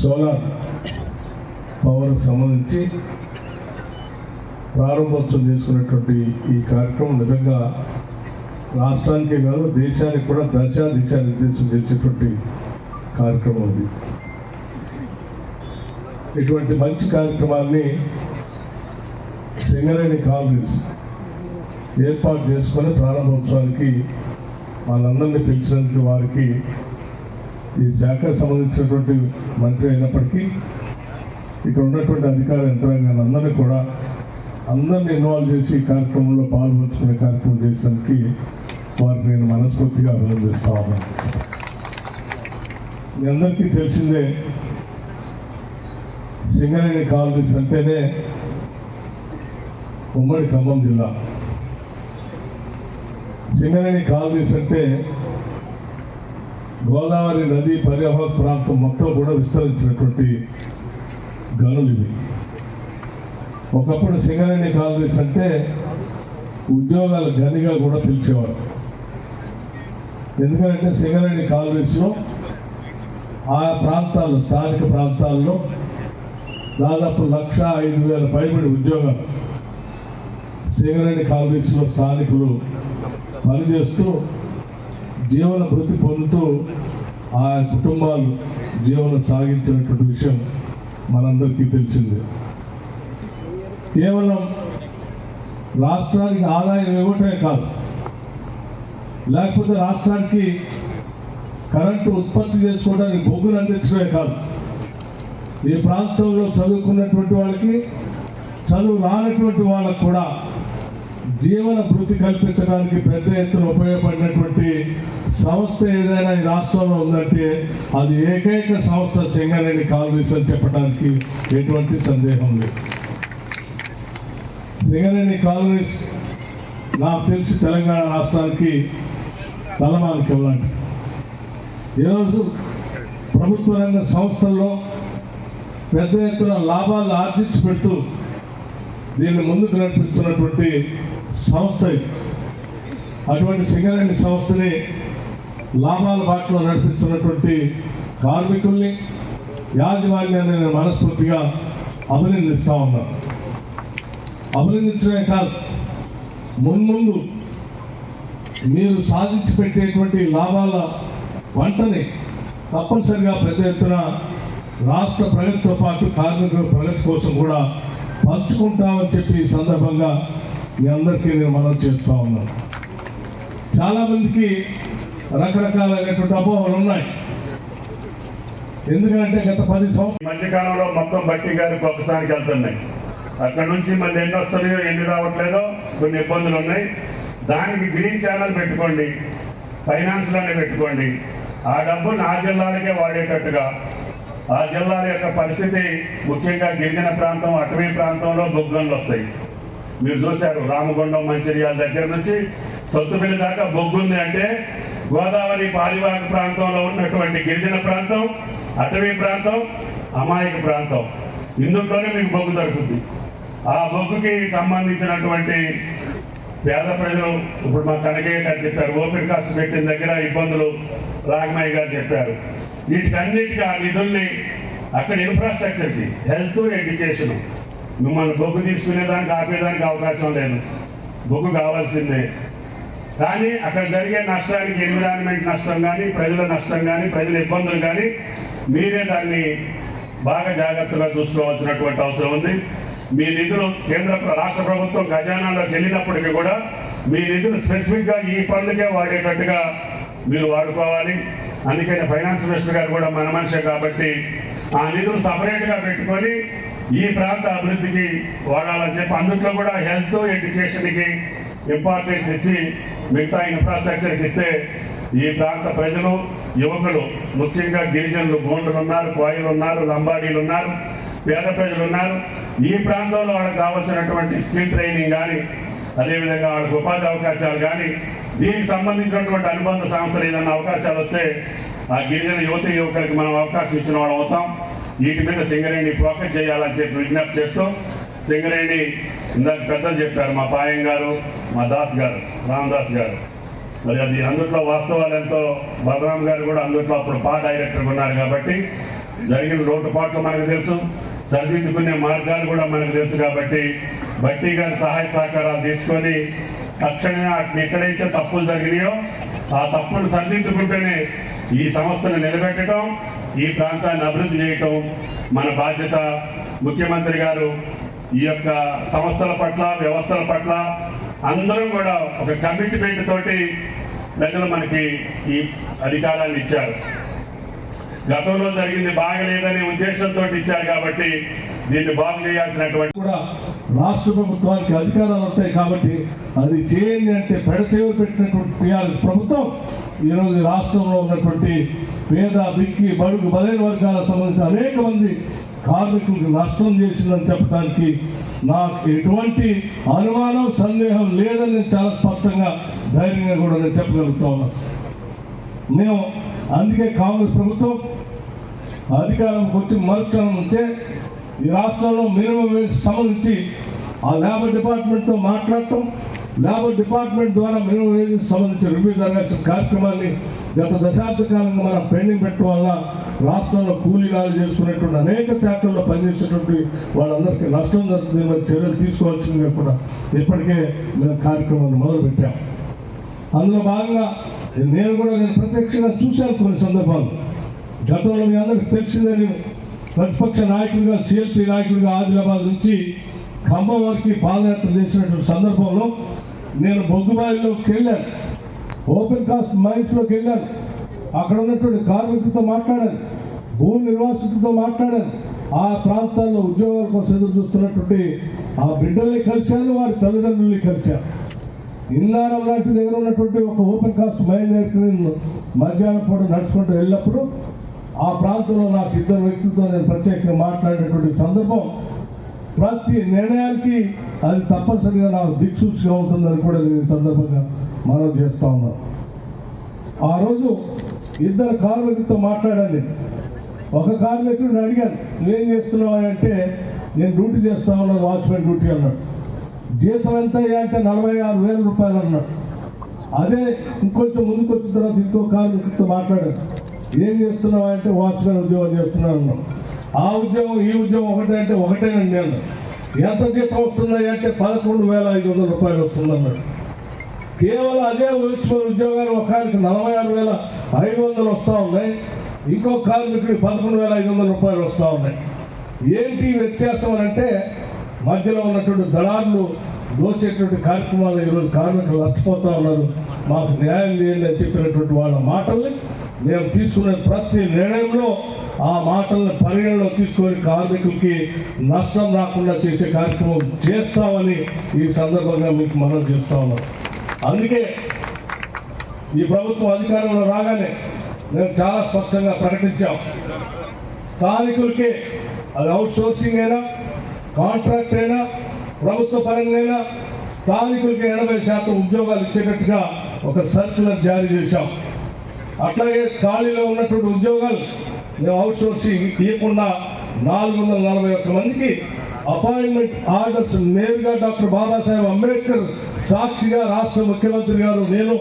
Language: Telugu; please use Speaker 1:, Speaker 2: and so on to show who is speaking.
Speaker 1: సోలార్ పవర్ సంబంధించి ప్రారంభోత్సవం చేసుకున్నటువంటి ఈ కార్యక్రమం నిజంగా రాష్ట్రానికే కాదు దేశానికి కూడా దశ దిశ నిర్దేశం చేసేటువంటి కార్యక్రమం ఇది ఇటువంటి మంచి కార్యక్రమాన్ని సింగరేణి కాలనీస్ ఏర్పాటు చేసుకొని ప్రారంభోత్సవానికి వాళ్ళందరినీ పిలిచినటువంటి వారికి ఈ శాఖకు సంబంధించినటువంటి మంత్రి అయినప్పటికీ ఇక్కడ ఉన్నటువంటి అధికార యంత్రాంగాన్ని అందరినీ కూడా అందరిని ఇన్వాల్వ్ చేసి ఈ కార్యక్రమంలో పాల్పంచుకునే కార్యక్రమం చేసేందుకు వారికి నేను మనస్ఫూర్తిగా అభినందిస్తా ఉన్నాను. మీ అందరికీ తెలిసిందే సింగరేణి కాలనీస్ అంటేనే ఉమ్మడి ఖమ్మం జిల్లా. సింగరేణి కాలనీస్ అంటే గోదావరి నది పర్యావరణ ప్రాంతం మొత్తం కూడా విస్తరించినటువంటి గనులు ఇవి. ఒకప్పుడు సింగరేణి కాలనీస్ అంటే ఉద్యోగాల గనిగా కూడా పిలిచేవారు. ఎందుకంటే సింగరేణి కాలనీస్లో ఆ ప్రాంతాల్లో స్థానిక ప్రాంతాల్లో దాదాపు లక్ష ఐదు వేల పైబడి ఉద్యోగాలు. సింగరేణి కాలనీస్లో స్థానికులు పనిచేస్తూ జీవన వృత్తి పొందుతూ ఆ కుటుంబాలు జీవనం సాగించినటువంటి విషయం మనందరికీ తెలిసిందే. కేవలం రాష్ట్రానికి ఆదాయం ఇవ్వటమే కాదు లేకపోతే రాష్ట్రానికి కరెంటు ఉత్పత్తి చేసుకోవడానికి బొగ్గులు అందించడమే కాదు. ఈ ప్రాంతంలో చదువుకున్నటువంటి వాళ్ళకి చదువు రానటువంటి వాళ్ళకు కూడా జీవన భృతి కల్పించడానికి పెద్ద ఎత్తున ఉపయోగపడినటువంటి సంస్థ ఏదైనా ఈ రాష్ట్రంలో ఉందంటే అది ఏకైక సంస్థ సింగరేణి కాలనీస్ అని చెప్పడానికి ఎటువంటి సందేహం లేదు. సింగరేణి కాలనీస్ నాకు తెలిసి తెలంగాణ రాష్ట్రానికి తలమానికి లాంటిది ఈరోజు ప్రభుత్వ రంగ సంస్థల్లో పెద్ద ఎత్తున లాభాలు ఆర్జించి పెడుతూ దీన్ని ముందుకు నడిపిస్తున్నటువంటి సంస్థ అటువంటి సింగరేణి సంస్థని లాభాల బాటలో నడిపిస్తున్నటువంటి కార్మికుల్ని యాజమాన్యాన్ని నేను మనస్ఫూర్తిగా అభినందిస్తా ఉన్నాను అభినందించడమే కాదు మున్ముందు మీరు సాధించి పెట్టేటువంటి లాభాల వంటని తప్పనిసరిగా పెద్ద ఎత్తున రాష్ట్ర ప్రగతితో పాటు కార్మికుల ప్రగతి కోసం కూడా పంచుకుంటామని చెప్పి ఈ సందర్భంగా మీ అందరికీ నేను మనం చేస్తూ ఉన్నాను. చాలామందికి రకరకాలైనటువంటి అపోహలు ఉన్నాయి. ఎందుకంటే గత పది సంవత్సరాలు
Speaker 2: మధ్యకాలంలో మొత్తం బట్టి గారికి ఒకసారికి వెళ్తున్నాయి. అక్కడ నుంచి మళ్ళీ ఎన్ని వస్తున్నాయో ఎన్ని రావట్లేదో కొన్ని ఇబ్బందులు ఉన్నాయి. దానికి గ్రీన్ ఛానల్ పెట్టుకోండి ఫైనాన్స్లోనే పెట్టుకోండి. ఆ డబ్బును ఆ జిల్లాలకే వాడేటట్టుగా ఆ జిల్లాల యొక్క పరిస్థితి ముఖ్యంగా గిరిజన ప్రాంతం అటవీ ప్రాంతంలో బొగ్గన్లు వస్తాయి. మీరు చూశారు రామగుండం మంచిర్యాల దగ్గర నుంచి సొత్తుపల్లి దాకా బొగ్గుంది అంటే గోదావరి పారివాహక ప్రాంతంలో ఉన్నటువంటి గిరిజన ప్రాంతం అటవీ ప్రాంతం అమాయక ప్రాంతం. ఇందులోనే మీకు బొగ్గు దొరుకుతుంది. ఆ బొగ్గుకి సంబంధించినటువంటి పేద ప్రజలు ఇప్పుడు మా కనకయ్య గారు చెప్పారు ఓపెన్ కాస్ట్ పెట్టిన దగ్గర ఇబ్బందులు రాగమయ్య గారు చెప్పారు. వీటికన్నిటికీ ఆ నిధుల్ని అక్కడ ఇన్ఫ్రాస్ట్రక్చర్కి హెల్త్ ఎడ్యుకేషన్ మిమ్మల్ని బొగ్గు తీసుకునేదానికి ఆపేదానికి అవకాశం లేదు. బొగ్గు కావాల్సిందే. కానీ అక్కడ జరిగే నష్టానికి ఎన్విరాన్మెంట్ నష్టం కానీ ప్రజల నష్టం కానీ ప్రజల ఇబ్బందులు కానీ మీరే దాన్ని బాగా జాగ్రత్తగా చూసుకోవాల్సినటువంటి అవసరం ఉంది. మీ నిధులు కేంద్ర రాష్ట్ర ప్రభుత్వం ఖజానాలోకి వెళ్ళినప్పటికీ కూడా మీ నిధులు స్పెసిఫిక్గా ఈ పనులకే వాడేటట్టుగా మీరు వాడుకోవాలి. అందుకని ఫైనాన్స్ మినిస్టర్ గారు కూడా మన మనిషే కాబట్టి ఆ నిధులు సపరేట్గా పెట్టుకొని ఈ ప్రాంత అభివృద్ధికి వాడాలని చెప్పి అందుట్లో కూడా హెల్త్ ఎడ్యుకేషన్కి ఇంపార్టెన్స్ ఇచ్చి మిగతా ఇన్ఫ్రాస్ట్రక్చర్కి ఇస్తే ఈ ప్రాంత ప్రజలు యువకులు ముఖ్యంగా గిరిజనులు గోండులు ఉన్నారు కోయలు ఉన్నారు లంబాడీలు ఉన్నారు పేద ప్రజలు ఉన్నారు ఈ ప్రాంతంలో వాళ్ళకి కావాల్సినటువంటి స్కిల్ ట్రైనింగ్ కానీ అదేవిధంగా వాళ్ళకి ఉపాధి అవకాశాలు కానీ దీనికి సంబంధించినటువంటి అనుబంధ సంస్థలు ఏదైనా అవకాశాలు వస్తే ఆ గిరిజన యువత యువకులకి మనం అవకాశం ఇచ్చిన వాళ్ళం అవుతాం. వీటి మీద సింగరేణి ఫోకస్ చేయాలని చెప్పి విజ్ఞప్తి చేస్తూ సింగరేణి ఇందాక పెద్దలు చెప్పారు మా పాయం గారు మా దాస్ గారు రామదాస్ గారు. మరి అది అందుట్లో వాస్తవాలు ఎంతో బలరాం గారు కూడా అందుట్లో అప్పుడు పా డైరెక్టర్ ఉన్నారు కాబట్టి జరిగిన లోటుపాట్లు మనకు తెలుసు సరిదిద్దుకునే మార్గాలు కూడా మనకు తెలుసు కాబట్టి బట్టి గారి సహాయ సహకారాలు తీసుకొని తక్షణమే వాటిని ఎక్కడైతే తప్పులు జరిగినాయో ఆ తప్పులు సరిదిద్దుకుంటేనే ఈ సంస్థను నిలబెట్టడం ఈ ప్రాంతాన్ని అభివృద్ధి చేయటం మన బాధ్యత. ముఖ్యమంత్రి గారు ఈ యొక్క సంస్థల పట్ల వ్యవస్థల పట్ల అందరం కూడా ఒక కమిట్మెంట్ తోటి ప్రజలు మనకి ఈ అధికారాన్ని ఇచ్చారు. గతంలో జరిగింది బాగలేదనే ఉద్దేశంతో ఇచ్చారు కాబట్టి దీన్ని బాగు చేయాల్సినటువంటి
Speaker 1: కూడా రాష్ట్ర ప్రభుత్వానికి అధికారాలు ఉంటాయి కాబట్టి అది చేయండి అంటే పెడచేవి పెట్టినటువంటి టీఆర్ఎస్ ప్రభుత్వం ఈరోజు రాష్ట్రంలో ఉన్నటువంటి పేద బిక్కి బడుగు బలైన వర్గాలకు సంబంధించిన అనేక మంది కార్మికులకు నష్టం చేసిందని చెప్పడానికి నాకు ఎటువంటి అనుమానం సందేహం లేదని నేను చాలా స్పష్టంగా ధైర్యంగా కూడా నేను చెప్పగలుగుతా ఉన్నాను మేము అందుకే కాంగ్రెస్ ప్రభుత్వం అధికారంకి వచ్చి మరుక్షణం నుంచే ఈ రాష్ట్రంలో మినిమం వేజ్ సంబంధించి ఆ లేబర్ డిపార్ట్మెంట్తో మాట్లాడటం లేబర్ డిపార్ట్మెంట్ ద్వారా మినిమం వేజ్ సంబంధించి రివ్యూ జరగాల్సిన కార్యక్రమాన్ని గత దశాబ్ద కాలంగా మనం పెండింగ్ పెట్టడం వల్ల రాష్ట్రంలో కూలీగాలు చేసుకునేటువంటి అనేక శాఖల్లో పనిచేసేటువంటి వాళ్ళందరికీ నష్టం జరుగుతుంది మరి చర్యలు తీసుకోవాల్సిందిగా కూడా ఇప్పటికే మేము కార్యక్రమాన్ని మొదలుపెట్టాం. అందులో భాగంగా నేను కూడా నేను ప్రత్యక్షంగా చూశాను కొన్ని సందర్భాలు. గతంలో మీ అందరికి తెలిసిందే నేను ప్రతిపక్ష నాయకుడిగా సిఎల్పి నాయకుడిగా ఆదిలాబాద్ నుంచి ఖమ్మం వరకు పాదయాత్ర చేసినటువంటి సందర్భంలో నేను బొగ్గుబాయిలోకి వెళ్ళాను ఓపెన్ కాస్ట్ మైన్స్లోకి వెళ్ళాను. అక్కడ ఉన్నటువంటి కార్మికులతో మాట్లాడాను. భూ నిర్వాసితులతో మాట్లాడాను. ఆ ప్రాంతాల్లో ఉద్యోగాల కోసం ఎదురు చూస్తున్నటువంటి ఆ బిడ్డల్ని కలిశాను వారి తల్లిదండ్రుల్ని కలిశాను. ఇన్నారం లాంటి దగ్గర ఉన్నటువంటి ఒక ఓపెన్ కాస్ట్ మైన్ నేను మధ్యాహ్నం పూట నడుచుకుంటూ వెళ్ళినప్పుడు ఆ ప్రాంతంలో నాకు ఇద్దరు వ్యక్తులతో నేను ప్రత్యేకంగా మాట్లాడినటువంటి సందర్భం ప్రతి నిర్ణయానికి అది తప్పనిసరిగా నాకు దిక్సూచిగా ఉంటుందని కూడా నేను సందర్భంగా మనం చేస్తా ఉన్నాను ఆ రోజు ఇద్దరు కార్మికులతో మాట్లాడాలి ఒక కార్మికుడిని అడిగాను నువ్వేం చేస్తున్నావు అంటే నేను డ్యూటీ చేస్తా ఉన్నాను వాచ్మెన్ డ్యూటీ అన్నాడు. జీతం ఎంత అంటే నలభై ఆరు వేల రూపాయలు అన్నాడు. అదే ఇంకొంచెం ముందుకు వచ్చిన తర్వాత ఇంకో కార్మికుడితో మాట్లాడాను. ఏం చేస్తున్నావు అంటే వాచ్మెన్ ఉద్యోగం చేస్తున్నాను ఆ ఉద్యోగం ఈ ఉద్యోగం ఒకటే అంటే ఒకటేనండి అన్నాడు. ఎంత జీతం వస్తున్నాయి అంటే పదకొండు వేల ఐదు వందల రూపాయలు వస్తుందన్నాడు కేవలం అదే ఉద్యోగ ఉద్యోగాలు ఒక ఆయనకి నలభై ఆరు వేల ఐదు వందలు వస్తూ ఉన్నాయి. ఇంకో కార్మికుడికి పదకొండు వేల ఐదు వందల రూపాయలు వస్తూ ఉన్నాయి. ఏంటి వ్యత్యాసం అని అంటే మధ్యలో ఉన్నటువంటి దళారులు దోచేటువంటి కార్యక్రమాలు ఈరోజు కార్మికులు నష్టపోతూ ఉన్నారు. మాకు న్యాయం చేయండి అని చెప్పినటువంటి వాళ్ళ మాటల్ని మేము తీసుకునే ప్రతి నిర్ణయంలో ఆ మాటలను పరిగణలో తీసుకొని కార్మికులకి నష్టం రాకుండా చేసే కార్యక్రమం చేస్తామని ఈ సందర్భంగా మీకు మనం చేస్తా ఉన్నాం. అందుకే ఈ ప్రభుత్వం అధికారంలో రాగానే మేము చాలా స్పష్టంగా ప్రకటించాం. స్థానికులకే అది అవుట్ సోర్సింగ్ అయినా కాంట్రాక్ట్ అయినా ప్రభుత్వ పరంగా స్థానికులకి ఎనభై శాతం ఉద్యోగాలు ఇచ్చేటట్టుగా ఒక సర్క్యులర్ జారీ చేశాం. అట్లాగే ఖాళీలో ఉన్నటువంటి ఉద్యోగాలు మేము అవుట్ సోర్సింగ్ ఇవ్వకుండా నాలుగు వందల నలభై ఒక్క మందికి అపాయింట్మెంట్ ఆర్డర్స్ నేరుగా డాక్టర్ బాబాసాహెబ్ అంబేద్కర్ సాక్షిగా రాష్ట్ర ముఖ్యమంత్రి గారు నేను